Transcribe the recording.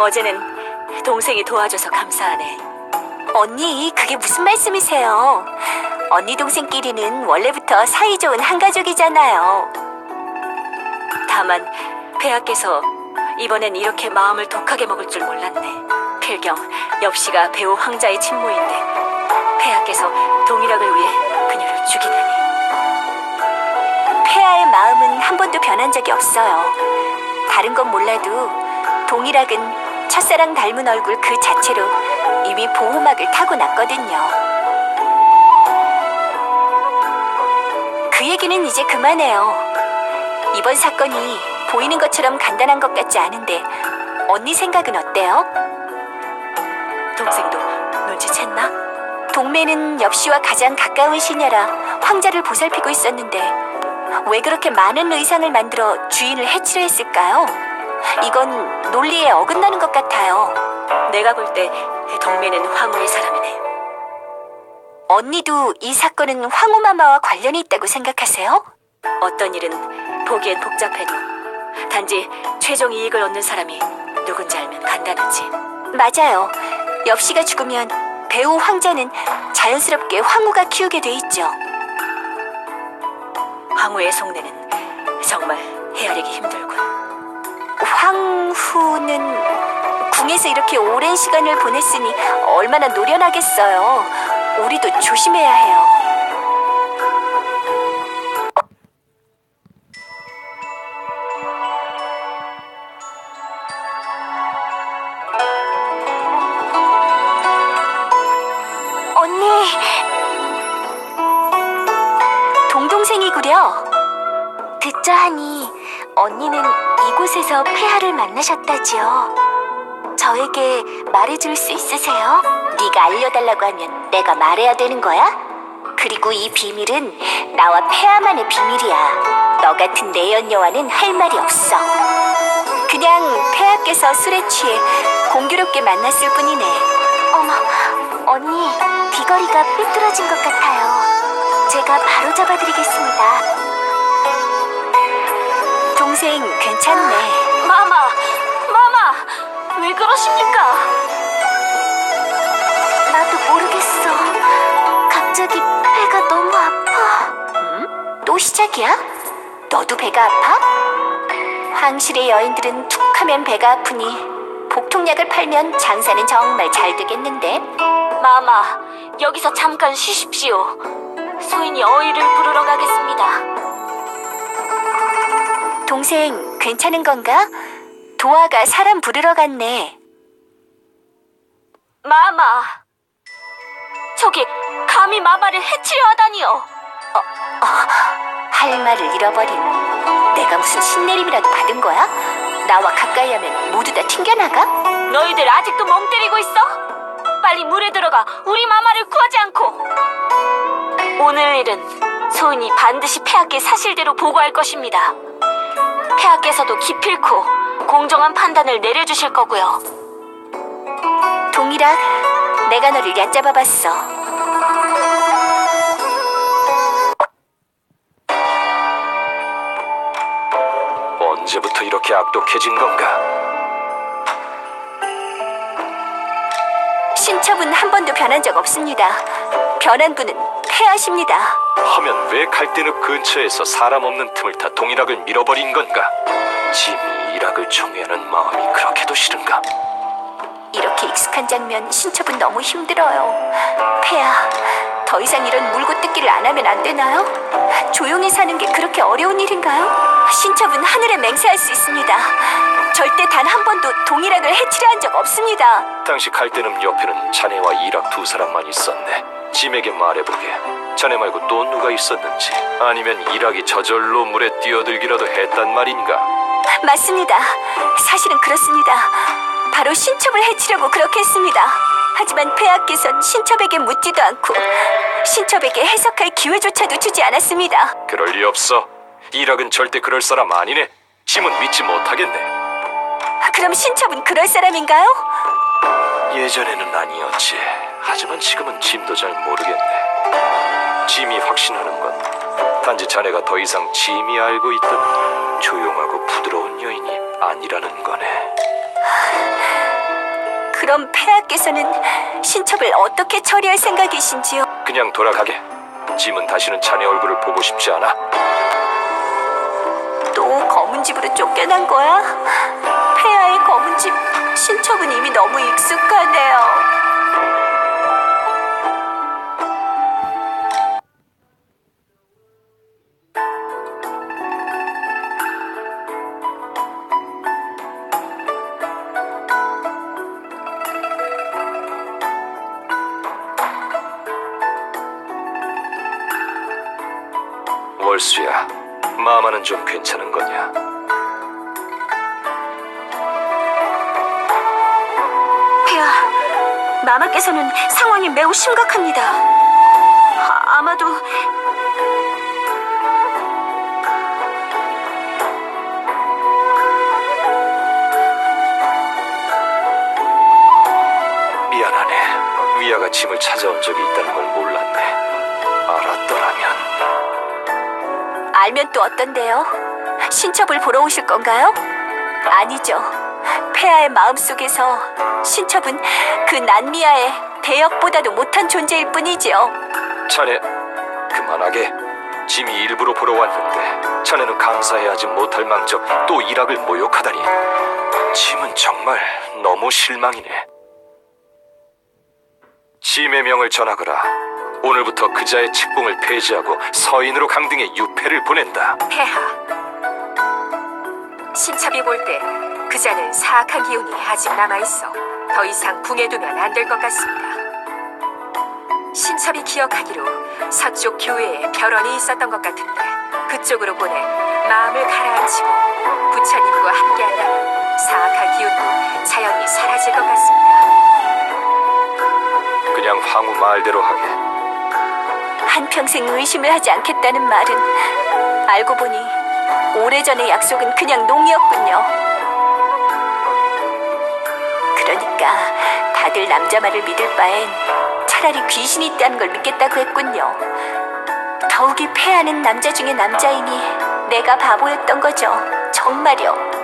어제는 동생이 도와줘서 감사하네. 언니, 그게 무슨 말씀이세요? 언니 동생끼리는 원래부터 사이좋은 한 가족이잖아요. 다만 폐하께서 이번엔 이렇게 마음을 독하게 먹을 줄 몰랐네. 필경 엽씨가 배우 황자의 친모인데 폐하께서 동일학을 위해 그녀를 죽이다니. 폐하의 마음은 한 번도 변한 적이 없어요. 다른 건 몰라도 동일학은 첫사랑 닮은 얼굴 그 자체로 이미 보호막을 타고났거든요. 그 얘기는 이제 그만해요. 이번 사건이 보이는 것처럼 간단한 것 같지 않은데 언니 생각은 어때요? 동생도 눈치챘나? 동매는 엽씨와 가장 가까운 시녀라 황자를 보살피고 있었는데 왜 그렇게 많은 의상을 만들어 주인을 해치려 했을까요? 이건 논리에 어긋나는 것 같아요. 내가 볼때 동매는 황후의 사람이네. 언니도 이 사건은 황후마마와 관련이 있다고 생각하세요? 어떤 일은 보기엔 복잡해도 단지 최종 이익을 얻는 사람이 누군지 알면 간단하지. 맞아요. 엽씨가 죽으면 배우 황자는 자연스럽게 황후가 키우게 돼 있죠. 황후의 속내는 정말 헤아리기 힘들군. 황후는 궁에서 이렇게 오랜 시간을 보냈으니 얼마나 노련하겠어요. 우리도 조심해야 해요. 언니, 동동생이구려. 듣자 하니 언니는 이곳에서 폐하를 만나셨다지요. 저에게 말해줄 수 있으세요? 네가 알려달라고 하면 내가 말해야 되는 거야? 그리고 이 비밀은 나와 폐하만의 비밀이야. 너 같은 내연녀와는 할 말이 없어. 그냥 폐하께서 술에 취해 공교롭게 만났을 뿐이네. 어머, 언니, 귀걸이가 삐뚤어진 것 같아요. 제가 바로 잡아드리겠습니다. 동생 괜찮네. 마마, 마마, 왜 그러십니까? 나도 모르겠어. 갑자기 배가 너무 아파. 음? 또 시작이야? 너도 배가 아파? 황실의 여인들은 툭하면 배가 아프니 복통약을 팔면 장사는 정말 잘 되겠는데. 마마, 여기서 잠깐 쉬십시오. 소인이 어이를 부르러 가겠습니다. 동생 괜찮은 건가? 도화가 사람 부르러 갔네. 마마, 저기 감히 마마를 해치려 하다니요. 할 말을 잃어버린. 내가 무슨 신내림이라도 받은 거야? 나와 가까이 하면 모두 다 튕겨나가? 너희들 아직도 멍 때리고 있어? 빨리 물에 들어가 우리 마마를 구하지 않고. 오늘 일은 소인이 반드시 폐하께 사실대로 보고할 것입니다. 폐하께서도 기필코 공정한 판단을 내려주실 거고요. 동일아, 내가 너를 얕잡아 봤어. 언제부터 이렇게 악독해진 건가? 신첩은 한 번도 변한 적 없습니다. 변한 분은 폐하십니다. 하면 왜 갈대늪 근처에서 사람 없는 틈을 타 동일학을 밀어버린 건가? 짐이 일학을 청해하는 마음이 그렇게도 싫은가? 이렇게 익숙한 장면 신첩은 너무 힘들어요. 폐하, 더 이상 이런 물고 뜯기를 안 하면 안 되나요? 조용히 사는 게 그렇게 어려운 일인가요? 신첩은 하늘에 맹세할 수 있습니다. 절대 단 한 번도 동일학을 해치려 한 적 없습니다. 당시 갈대늪 옆에는 자네와 일학 두 사람만 있었네. 짐에게 말해보게. 자네 말고 또 누가 있었는지 아니면 일학이 저절로 물에 뛰어들기라도 했단 말인가? 맞습니다. 사실은 그렇습니다. 바로 신첩을 해치려고 그렇게 했습니다. 하지만 폐하께선 신첩에게 묻지도 않고 신첩에게 해석할 기회조차도 주지 않았습니다. 그럴 리 없어. 일학은 절대 그럴 사람 아니네. 짐은 믿지 못하겠네. 그럼 신첩은 그럴 사람인가요? 예전에는 아니었지. 하지만 지금은 짐도 잘 모르겠네. 짐이 확신하는 건 단지 자네가 더 이상 짐이 알고 있던 조용하고 부드러운 여인이 아니라는 거네. 그럼 폐하께서는 신첩을 어떻게 처리할 생각이신지요? 그냥 돌아가게. 짐은 다시는 자네 얼굴을 보고 싶지 않아. 또 검은 집으로 쫓겨난 거야? 폐하의 검은 집 신첩은 이미 너무 익숙하네요. 마마는 좀 괜찮은 거냐? 폐하, 마마께서는 상황이 매우 심각합니다. 아, 아마도 알면 또 어떤데요? 신첩을 보러 오실 건가요? 아니죠. 폐하의 마음속에서 신첩은 그 난미아의 대역보다도 못한 존재일 뿐이지요. 자네, 그만하게. 짐이 일부러 보러 왔는데 자네는 감사해하지 못할 망정 또 일학을 모욕하다니. 짐은 정말 너무 실망이네. 짐의 명을 전하거라. 오늘부터 그자의 책봉을 폐지하고 서인으로 강등의 유패를 보낸다. 폐하. 신첩이 볼 때 그자는 사악한 기운이 아직 남아있어 더 이상 붕해두면 안 될 것 같습니다. 신첩이 기억하기로 서쪽 교회에 별언이 있었던 것 같은데 그쪽으로 보내 마음을 가라앉히고 부처님과 함께한다면 사악한 기운도 자연히 사라질 것 같습니다. 그냥 황후 말대로 하게. 한평생 의심을 하지 않겠다는 말은 알고 보니 오래전의 약속은 그냥 농이었군요. 그러니까 다들 남자 말을 믿을 바엔 차라리 귀신이 있다는 걸 믿겠다고 했군요. 더욱이 패하는 남자 중에 남자이니 내가 바보였던 거죠. 정말요.